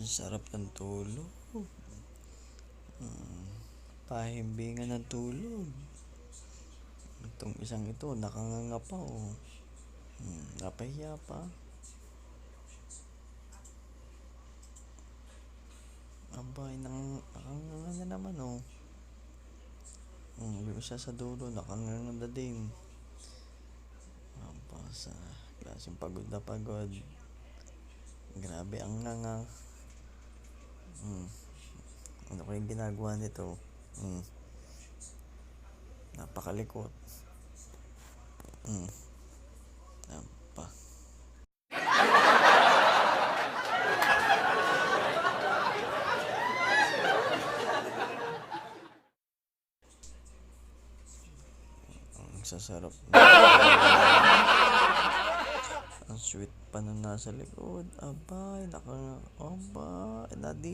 Sarap ng tulog. Mm, pahimbingan ng tulog. Itong isang ito, nakanganga pa oh. Mm, napahiya pa. Abay, nang, nakanganga na naman oh. Mm, yung sa dulo, nakanganga na din. Aba, sa klaseng pagod na pagod. Grabe ang nganga. Ano kayong ginagawa nito? Mm. Napakalikot. Mm. Apa. Ang sasarap. Ang sweet pa nung nasa likod. Abay, naka, abay, nadi